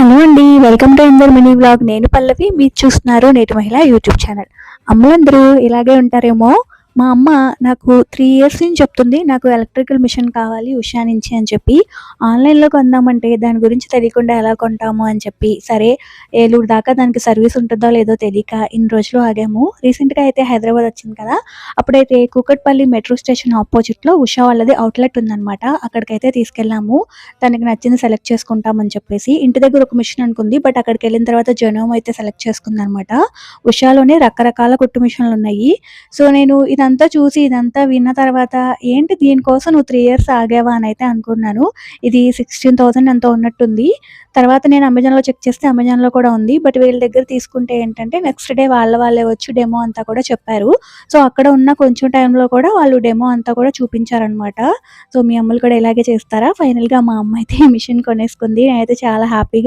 Hello అండి welcome to Inder mini blog నేను పల్లవి మీరు చూస్తున్నారు నేటి మహిళ యూట్యూబ్ ఛానల్. అమ్మలందరూ ఇలాగే ఉంటారేమో? మా అమ్మ నాకు త్రీ ఇయర్స్ నుంచి చెప్తుంది నాకు ఎలక్ట్రికల్ మిషన్ కావాలి ఉషా నుంచి అని చెప్పి. ఆన్లైన్లో కొందామంటే దాని గురించి తెలియకుండా ఎలా కొంటాము అని చెప్పి. సరే ఏలూరు దాకా దానికి సర్వీస్ ఉంటుందో లేదో తెలియక ఇన్ని రోజులు ఆగాము. రీసెంట్గా అయితే హైదరాబాద్ వచ్చింది కదా అప్పుడైతే కూకట్పల్లి మెట్రో స్టేషన్ ఆపోజిట్లో ఉషా వాళ్ళది అవుట్లెట్ ఉందన్నమాట. అక్కడికైతే తీసుకెళ్ళాము. దానికి నచ్చింది సెలెక్ట్ చేసుకుంటామని చెప్పేసి. ఇంటి దగ్గర ఒక మిషన్ అనుకుంది బట్ అక్కడికి వెళ్ళిన తర్వాత జనోమ్ అయితే సెలెక్ట్ చేసుకుందనమాట ఉషాలోనే రకరకాల కుట్టు మిషన్లు ఉన్నాయి. సో నేను ఇది ఇదంతా చూసి ఇదంతా విన్న తర్వాత ఏంటి దీనికోసం నువ్వు త్రీ ఇయర్స్ ఆగావా అని అయితే అనుకున్నాను. ఇది సిక్స్టీన్ థౌసండ్ ఎంతో ఉన్నట్టుంది. తర్వాత నేను అమెజాన్లో చెక్ చేస్తే అమెజాన్లో కూడా ఉంది. బట్ వీళ్ళ దగ్గర తీసుకుంటే ఏంటంటే నెక్స్ట్ డే వాళ్ళ వాళ్ళే వచ్చి డెమో అంతా కూడా చెప్పారు. సో అక్కడ ఉన్న కొంచెం టైంలో కూడా వాళ్ళు డెమో అంతా కూడా చూపించారనమాట సో మీ అమ్మలు కూడా ఇలాగే చేస్తారా? ఫైనల్గా మా అమ్మ అయితే ఈ మిషన్ కొనేసుకుంది. నేనైతే చాలా హ్యాపీగా